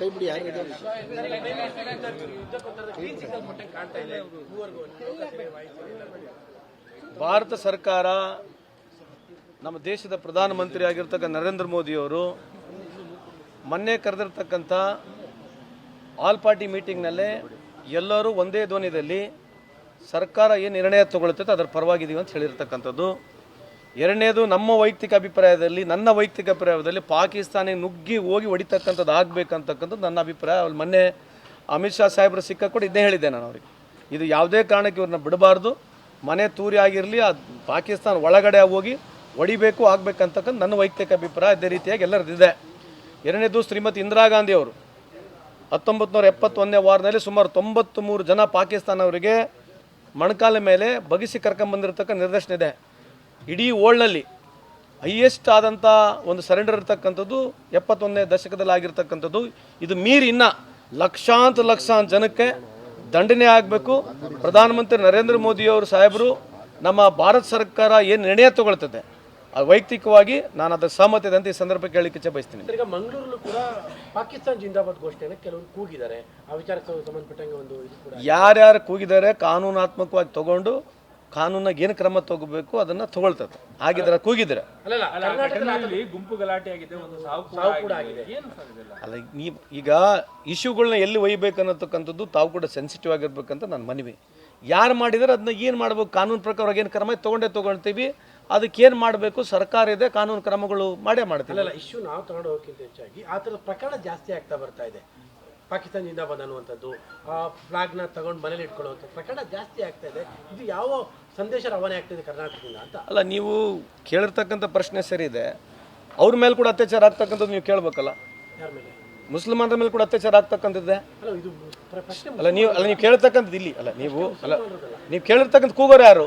ಕೈ ಬಿಡಿ ಭಾರತ ಸರ್ಕಾರ ನಮ್ಮ ದೇಶದ ಪ್ರಧಾನಮಂತ್ರಿ ಆಗಿರ್ತಕ್ಕ ನರೇಂದ್ರ ಮೋದಿಯವರು ಮೊನ್ನೆ ಕರೆದಿರ್ತಕ್ಕಂಥ ಆಲ್ ಪಾರ್ಟಿ ಮೀಟಿಂಗ್ನಲ್ಲೇ ಎಲ್ಲರೂ ಒಂದೇ ಧ್ವನಿಯಲ್ಲಿ ಸರ್ಕಾರ ಏನು ನಿರ್ಣಯ ತಗೊಳ್ತೈತೆ ಅದರ ಪರವಾಗಿದ್ದೀವಿ ಅಂತ ಹೇಳಿರ್ತಕ್ಕಂಥದ್ದು. ಎರಡನೇದು, ನಮ್ಮ ವೈಯಕ್ತಿಕ ಅಭಿಪ್ರಾಯದಲ್ಲಿ, ನನ್ನ ವೈಯಕ್ತಿಕ ಅಭಿಪ್ರಾಯದಲ್ಲಿ ಪಾಕಿಸ್ತಾನಿಗೆ ನುಗ್ಗಿ ಹೋಗಿ ಹೊಡಿತಕ್ಕಂಥದ್ದು ಆಗಬೇಕಂತಕ್ಕಂಥದ್ದು ನನ್ನ ಅಭಿಪ್ರಾಯ. ಅವ್ರು ಮೊನ್ನೆ ಅಮಿತ್ ಶಾ ಸಾಹೇಬರು ಸಿಕ್ಕ ಕೂಡ ಇದನ್ನೇ ಹೇಳಿದ್ದೆ ನಾನು ಅವ್ರಿಗೆ. ಇದು ಯಾವುದೇ ಕಾರಣಕ್ಕೆ ಇವ್ರನ್ನ ಬಿಡಬಾರ್ದು. ಮನೆ ತೂರಿ ಆಗಿರಲಿ ಅದು ಪಾಕಿಸ್ತಾನ ಒಳಗಡೆ ಹೋಗಿ ಹೊಡಿಬೇಕು ಆಗಬೇಕಂತಕ್ಕಂಥ ನನ್ನ ವೈಯಕ್ತಿಕ ಅಭಿಪ್ರಾಯ. ಅದೇ ರೀತಿಯಾಗಿ ಎಲ್ಲರದಿದೆ ಎರಡನೇದು, ಶ್ರೀಮತಿ ಇಂದಿರಾ ಗಾಂಧಿ ಅವರು. ಹತ್ತೊಂಬತ್ತು ನೂರ ಎಪ್ಪತ್ತೊಂದನೇ ವಾರದಲ್ಲಿ ಸುಮಾರು ತೊಂಬತ್ತು ಮೂರು ಜನ ಪಾಕಿಸ್ತಾನವರಿಗೆ ಮಣಕಾಲ ಮೇಲೆ ಬಗಿಸಿ ಕರ್ಕೊಂಬಂದಿರತಕ್ಕ ನಿರ್ದೇಶನ ಇದೆ. ಇಡೀ ವರ್ಲ್ಡ್ನಲ್ಲಿ ಹೈಯೆಸ್ಟ್ ಆದಂಥ ಒಂದು ಸರೆಂಡರ್ ಇರ್ತಕ್ಕಂಥದ್ದು ಎಪ್ಪತ್ತೊಂದನೇ ದಶಕದಲ್ಲಿ ಆಗಿರ್ತಕ್ಕಂಥದ್ದು. ಇದು ಮೀರಿ ಇನ್ನ ಲಕ್ಷಾಂತರ ಲಕ್ಷಾಂತರ ಜನಕ್ಕೆ ದಂಡನೆ ಆಗಬೇಕು. ಪ್ರಧಾನಮಂತ್ರಿ ನರೇಂದ್ರ ಮೋದಿಯವರು ಸಾಹೇಬರು ನಮ್ಮ ಭಾರತ ಸರ್ಕಾರ ಏನು ನಿರ್ಣಯ ತಗೊಳ್ತದೆ? ಅದು ವೈಯಕ್ತಿಕವಾಗಿ ನಾನು ಅದಕ್ಕೆ ಸಹಮತ ಇದೆ ಅಂತ ಈ ಸಂದರ್ಭಕ್ಕೆ ಕೇಳಲಿಕ್ಕೆ ಬಯಸ್ತೀನಿ. ಈಗ ಮಂಗಳೂರಲ್ಲೂ ಕೂಡ ಪಾಕಿಸ್ತಾನ ಜಿಂದಾಬಾದ್ ಘೋಷಣೆಯನ್ನು ಕೆಲವರು ಕೂಗಿದ್ದಾರೆ. ಆ ವಿಚಾರಕ್ಕೆ ಸಂಬಂಧಪಟ್ಟಂಗೆ ಒಂದು ಯಾರ್ಯಾರು ಕೂಗಿದ್ದಾರೆ ಕಾನೂನಾತ್ಮಕವಾಗಿ ತಗೊಂಡು ಕಾನೂನಾಗ ಏನು ಕ್ರಮ ತಗೋಬೇಕು ಅದನ್ನ ತಗೊಳ್ತದೆ. ಆಗಿದ್ರೆ ಕೂಗಿದ್ರೆ. ಗುಂಪು ಗಲಾಟೆ ಆಗಿದೆ ಒಂದು ಸಾವು ಕೂಡ ಕೂಡ ಆಗಿದೆ. ಏನು ಸರ್ ಅಲ್ಲ ನೀ ಈಗ ಇಶ್ಯೂಗಳನ್ನ ಎಲ್ಲಿ ಒಯ್ಬೇಕು ಅನ್ನತಕ್ಕಂಥದ್ದು ತಾವು ಕೂಡ ಸೆನ್ಸಿಟಿವ್ ಆಗಿರ್ಬೇಕಂತ ನನ್ನ ಮನವಿ. ಯಾರು ಮಾಡಿದ್ರೆ ಅದನ್ನ ಏನು ಮಾಡ್ಬೇಕು? ಕಾನೂನು ಪ್ರಕಾರ ಏನು ಕ್ರಮ? ತೊಗೊಂಡೇ ತಗೊಳ್ತೀವಿ. ಅದಕ್ಕೆ ಏನು ಮಾಡಬೇಕು? ಸರ್ಕಾರ ಇದೆ ಕಾನೂನು ಕ್ರಮಗಳು ಮಾಡೇ ಮಾಡ್ತೀವಿ. ಇಶ್ಯೂ ನಾವು ತಗೊಂಡು ಹೋಗೋಕ್ಕಿಂತ ಹೆಚ್ಚಾಗಿ ಆ ಥರದ ಪ್ರಕರಣ ಜಾಸ್ತಿ ಆಗ್ತಾ ಬರ್ತಾ ಇದೆ. ಪಾಕಿಸ್ತಾನ ಬಂದನ್ನುವಂಥದ್ದು ಅನ್ನುವಂಥದ್ದು ಆ ಫ್ಲಾಗ್ನ ತಗೊಂಡು ಮನೇಲಿ ಇಟ್ಕೊಳ್ಳುವಂಥ ಪ್ರಕರಣ ಜಾಸ್ತಿ ಆಗ್ತಾ ಇದೆ. ಇದು ಯಾವ ಸಂದೇಶ ರವಾನೆ ಆಗ್ತಿದೆ ಕರ್ನಾಟಕದಿಂದ ಅಂತ? ಅಲ್ಲ ನೀವು ಕೇಳಿರ್ತಕ್ಕಂಥ ಪ್ರಶ್ನೆ ಸರಿ ಇದೆ. ಅವ್ರ ಮೇಲೆ ಕೂಡ ಅತ್ಯಾಚಾರ ಆಗ್ತಕ್ಕಂಥದ್ದು ನೀವು ಕೇಳಬೇಕಲ್ಲ? ಯಾರ ಮೇಲೆ? ಮುಸ್ಲಿಮರ ಮೇಲೆ ಕೂಡ ಅತ್ಯಾಚಾರ ಆಗ್ತಕ್ಕಂಥದ್ದೇ? ಅಲ್ಲ ಇದು ಪ್ರ- ಪ್ರಶ್ನೆ ಅಲ್ಲ ನೀವು ಅಲ್ಲ ನೀವು ಕೇಳಿರ್ತಕ್ಕಂಥದ್ದು ಇಲ್ಲಿ ಅಲ್ಲ ನೀವು ಅಲ್ಲ ನೀವು ಕೇಳಿರ್ತಕ್ಕಂಥ ಕೂಗೋರು ಯಾರು?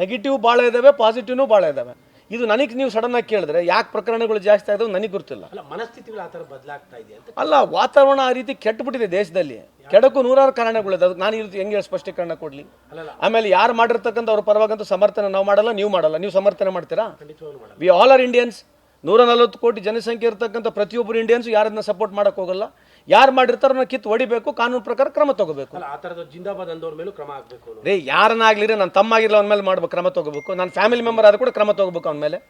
ನೆಗೆಟಿವ್ ಭಾಳ ಇದ್ದಾವೆ ಪಾಸಿಟಿವ್ನು ಭಾಳ ಇದಾವೆ. ಇದು ನನಗೆ ನೀವು ಸಡನ್ ಆಗಿ ಕೇಳಿದ್ರೆ ಯಾಕೆ ಪ್ರಕರಣಗಳು ಜಾಸ್ತಿ ಆದವು ನನಗೆ ಗೊತ್ತಿಲ್ಲ. ಅಲ್ಲ ಮನಸ್ಥಿತಿಗಳು ಆ ಥರ ಬದಲಾಗ್ತಾ ಇದೆ ಅಂತ ಅಲ್ಲ ವಾತಾವರಣ ಆ ರೀತಿ ಕೆಟ್ಟಬಿಟ್ಟಿದೆ ದೇಶದಲ್ಲಿ. ಕೆಡಕು ನೂರಾರು ಕಾರಣಗಳಿದೆ. ಅದಕ್ಕೆ ನಾನು ಈ ರೀತಿ ಹೆಂಗೆ ಸ್ಪಷ್ಟೀಕರಣ ಕೊಡಲಿ. ಆಮೇಲೆ ಯಾರು ಮಾಡಿರ್ತಕ್ಕಂಥ ಅವ್ರ ಪರವಾಗಂತೂ ಸಮರ್ಥನೆ ನಾವು ಮಾಡಲ್ಲ ನೀವು ಮಾಡಲ್ಲ. ನೀವು ಸಮರ್ಥನೆ ಮಾಡ್ತೀರಾ? ವಿ ಆಲ್ ಆರ್ ಇಂಡಿಯನ್ಸ್ ನೂರ ನಲವತ್ತು ಕೋಟಿ ಜನಸಂಖ್ಯೆ ಇರತಕ್ಕಂಥ ಪ್ರತಿಯೊಬ್ಬರು ಇಂಡಿಯನ್ಸ್ ಯಾರನ್ನ ಸಪೋರ್ಟ್ ಮಾಡೋಕೆ ಹೋಗಲ್ಲ. ಯಾರು ಮಾಡಿರ್ತಾರೋ ಕಿತ್ ಕಿತ್ತು ಹೊಡಿಬೇಕು ಕಾನೂನು ಪ್ರಕಾರ ಕ್ರಮ ತಗೋಬೇಕು. ಆ ಥರದ ಜಿಂದಾಬಾದ್ ಅಂದವ್ರ ಮೇಲೂ ಕ್ರಮ ಆಗಬೇಕು. ರೇ ಯಾರನ್ನಾಗ್ಲಿ ನನ್ನ ತಮ್ಮ ಆಗಿರಲಿ ಅವನ ಮೇಲೆ ಮಾಡ್ಬೇಕು ಕ್ರಮ ತಗೋಬೇಕು. ನನ್ನ ಫ್ಯಾಮಿಲಿ ಮೆಂಬರ್ ಆದ್ರೂ ಕೂಡ ಕ್ರಮ ತಗೋಬೇಕು ಅವನ ಮೇಲೆ.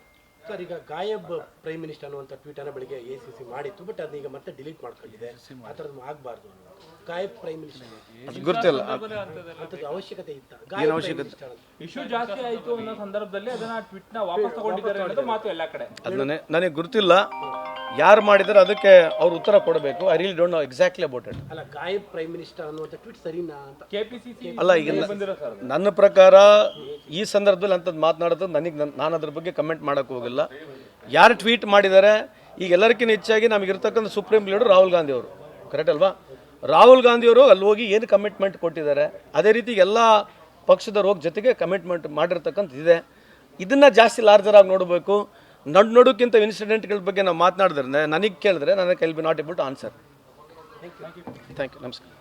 ಸರ್ ಈಗ ಗಾಯಬ್ ಪ್ರೈಮ್ ಮಿನಿಸ್ಟರ್ ಅನ್ನುವಂಥ ಟ್ವೀಟ್ ಅನ್ನ ಬೆಳಿಗ್ಗೆ ಎ ಸಿ ಸಿ ಮಾಡಿತ್ತು ಬಟ್ ಅದನ್ನ ಈಗ ಮತ್ತೆ ಡಿಲೀಟ್ ಮಾಡ್ಕೊಂಡಿದೆ. ಆ ಥರದ್ದು ಆಗಬಾರ್ದು ಗಾಯಬ್ ಪ್ರೈಮ್ ಮಿನಿಸ್ಟರ್ ಗೊತ್ತಿಲ್ಲ. ಅಂಥದ್ದು ಅವಶ್ಯಕತೆ ಇತ್ತ. ಗಾಯಬ್ ಅವಶ್ಯಕತೆ? ಇಶ್ಯೂ ಜಾಸ್ತಿ ಆಯಿತು ಅನ್ನೋ ಸಂದರ್ಭದಲ್ಲಿ ಅದನ್ನ ಟ್ವಿಟ್ನ ವಾಪಸ್ ತಗೊಂಡಿದ್ದಾರೆ ಅನ್ನೋದು ಮಾತು ಎಲ್ಲ ಕಡೆ. ನನಗೆ ಗೊತ್ತಿಲ್ಲ. ಯಾರು ಮಾಡಿದ್ರೆ ಅದಕ್ಕೆ ಅವ್ರು ಉತ್ತರ ಕೊಡಬೇಕು. I really don't know exactly about it ಅಲ್ಲ ಗಾಯಬ್ ಪ್ರೈಮ್ ಮಿನಿಸ್ಟರ್ ಅನ್ನುವಂಥ ಟ್ವೀಟ್ ಸರಿನಾ ಅಂತ. ಕೆಪಿಸಿಸಿ ಅಲ್ಲ ಈಗ ನನ್ನ ಪ್ರಕಾರ ಈ ಸಂದರ್ಭದಲ್ಲಿ ಅಂಥದ್ದು ಮಾತನಾಡೋದು ನನಗೆ ನಾನು ಅದ್ರ ಬಗ್ಗೆ ಕಮೆಂಟ್ ಮಾಡೋಕ್ಕೆ ಹೋಗಿಲ್ಲ. ಯಾರು ಟ್ವೀಟ್ ಮಾಡಿದ್ದಾರೆ ಈಗ ಎಲ್ಲರಿಗಿಂತ ಹೆಚ್ಚಾಗಿ ನಮಗಿರ್ತಕ್ಕಂಥ ಸುಪ್ರೀಂ ಲೀಡರ್ ರಾಹುಲ್ ಗಾಂಧಿ ಅವರು. ಕರೆಕ್ಟ್ ಅಲ್ವಾ? ರಾಹುಲ್ ಗಾಂಧಿಯವರು ಅಲ್ಲಿ ಹೋಗಿ ಏನು ಕಮಿಟ್ಮೆಂಟ್ ಕೊಟ್ಟಿದ್ದಾರೆ ಅದೇ ರೀತಿ ಎಲ್ಲ ಪಕ್ಷದ ರೋಗ ಜೊತೆಗೆ ಕಮಿಟ್ಮೆಂಟ್ ಮಾಡಿರ್ತಕ್ಕಂಥದ್ದು ಇದೆ. ಇದನ್ನು ಜಾಸ್ತಿ ಲಾರ್ಜರ್ ಆಗಿ ನೋಡಬೇಕು. ನಡ್ ನಡುಕ್ಕಿಂತ ಇನ್ಸಿಡೆಂಟ್ಗಳ ಬಗ್ಗೆ ನಾವು ಮಾತನಾಡಿದ್ರೆ ನನಗೆ ಕೇಳಿದ್ರೆ ನನಗೆ I'll be not able to answer thank you ನಮಸ್ಕಾರ